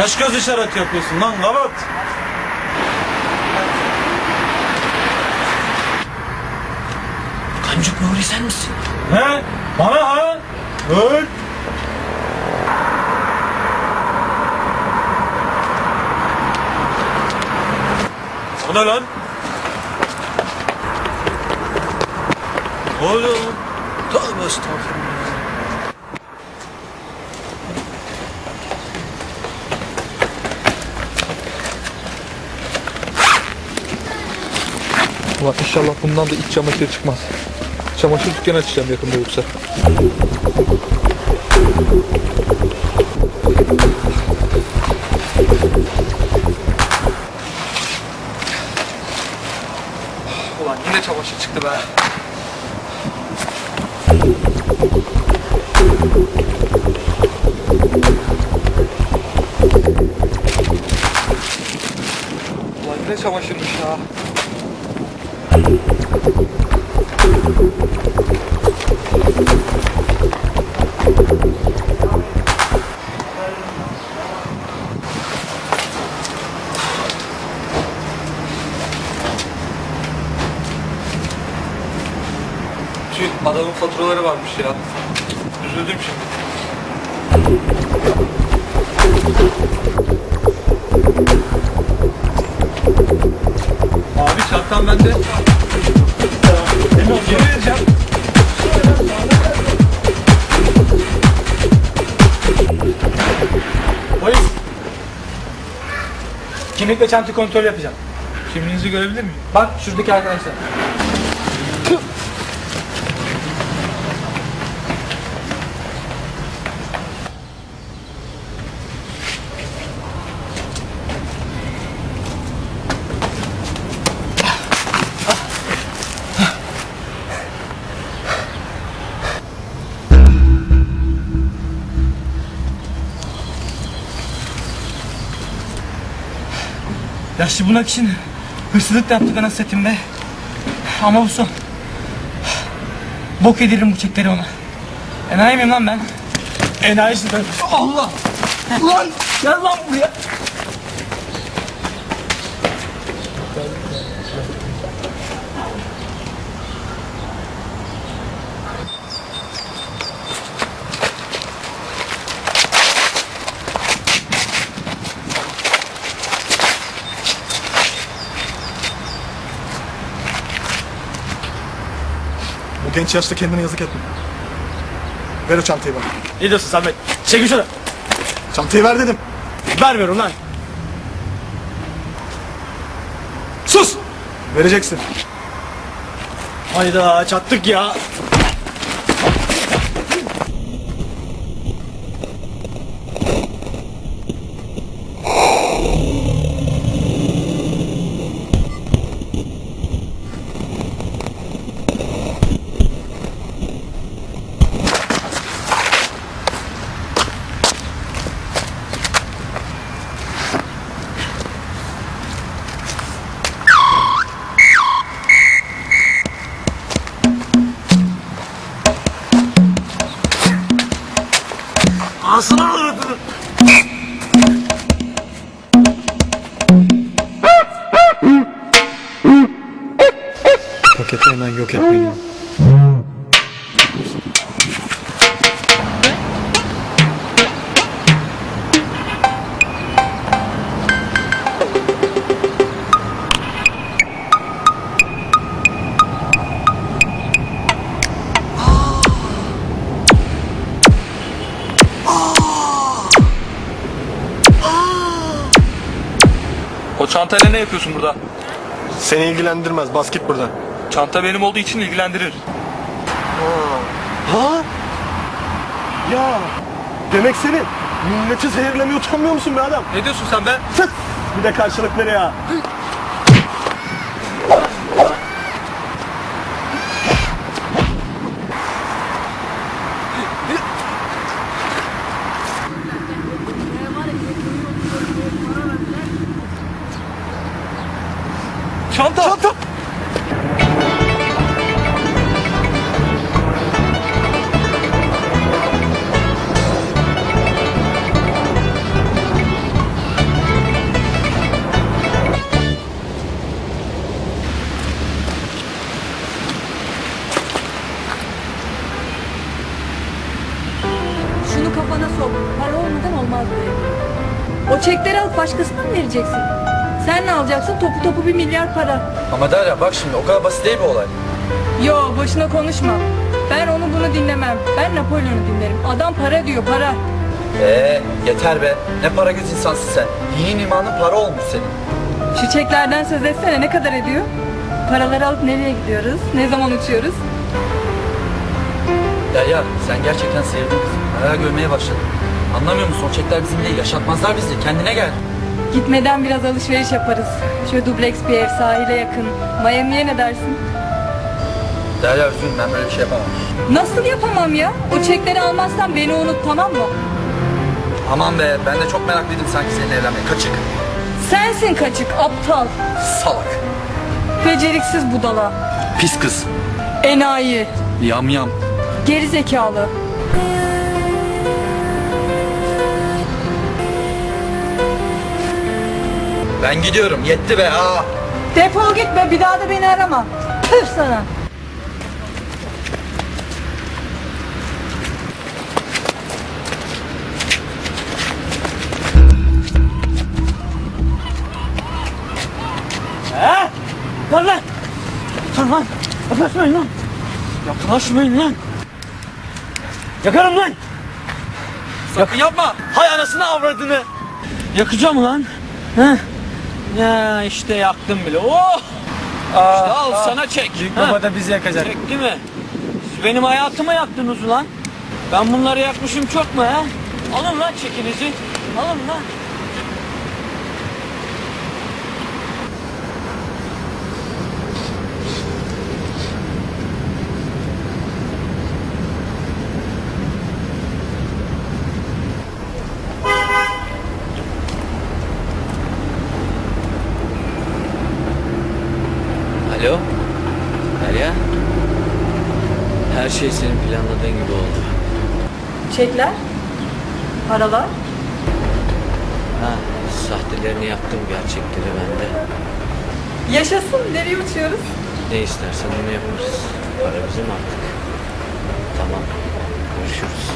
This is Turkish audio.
Kaş göz işareti yapıyorsun lan kapat. Kancık Nuri sen misin? He? Bana ha? Öl. O ne lan? Ne oluyor lan? Tövbe estağfurullah. Ulan inşallah bundan da iç çamaşır çıkmaz. Çamaşır dükkanı açacağım yakında yoksa. Ulan yine çamaşır çıktı be. Ulan yine çamaşırmış ya. Tüh adamın faturaları varmış ya. Üzüldüm şimdi. Çantam bende. Geri vereceğim. Polis. Kimlik ve çanta kontrol yapacağım. Kimliğinizi görebilir miyim? Bak şuradaki arkadaşlar. Yaşlı bunak için hırsızlık da yaptık satayım be. Ama bu son. Bok ederim bu çekleri ona. Enayi miyim lan ben? Enayisin ben. Allah! Lan! Gel lan buraya! Bu genç yaşta kendine yazık etme. Ver o çantayı bana. Ne diyorsun Samet? Çekil şunu. Çantayı ver dedim. Vermiyorum lan. Sus! Vereceksin. Hayda çattık ya. Paketi hemen yok etmeyin. Çantayla ne yapıyorsun burada? Seni ilgilendirmez. Bas git buradan. Çanta benim olduğu için ilgilendirir. Ha? Ya demek senin. Milleti zehirlemeye utanmıyor musun be adam? Ne diyorsun sen be? Tık! Bir de karşılık ver ya. Bunu kafana sok. Para olmadan olmaz bu evlilik. O çekleri alıp başkasına mı vereceksin? Sen ne alacaksın? Topu topu bir milyar para. Ama Derya bak şimdi o kadar basit değil bu olay. Yo boşuna konuşma. Ben onu bunu dinlemem. Ben Napolyon'u dinlerim. Adam para diyor para. Ee yeter be. Ne para göz insansın sen. Dinin imanın para olmuş senin. Şu çeklerden söz etsene ne kadar ediyor? Paraları alıp nereye gidiyoruz? Ne zaman uçuyoruz? Derya sen gerçekten sevdin kızı. Hayal görmeye başladın. Anlamıyor musun? O çekler bizim değil. Yaşatmazlar bizi. Kendine gel. Gitmeden biraz alışveriş yaparız. Şöyle dubleks bir ev sahile yakın. Miami'ye ne dersin? Derya üzgünüm ben böyle bir şey yapamam. Nasıl yapamam ya? O çekleri almazsan beni unut tamam mı? Aman be ben de çok meraklıydım sanki seninle evlenmeye. Kaçık. Sensin kaçık aptal. Salak. Beceriksiz budala. Pis kız. Enayi. Yam yam. Geri zekalı. Ben gidiyorum. Yetti be. Aa. Defol gitme bir daha da beni arama. Tüh sana. Lan lan. Lan lan. Yaklaşmayın lan. Yaklaşmayın lan. Yakarım lan. Sakın yapma. Hay anasını avradını. Yakacağım lan. Heh. Ya işte yaktım bile. Oh. işte al sana çek. Büyük baba da bizi yakacak. Çekti mi? Siz benim hayatımı yaktınız ulan. Ben bunları yakmışım çok mu ha? Alın lan çekinizi. Alın lan. Alo? Derya? Her şey senin planladığın gibi oldu. Çekler. Paralar. Ha, sahtelerini yaptım, gerçekleri bende. Yaşasın. Nereye uçuyoruz? Ne istersen onu yaparız. Para bizim artık. Tamam, görüşürüz.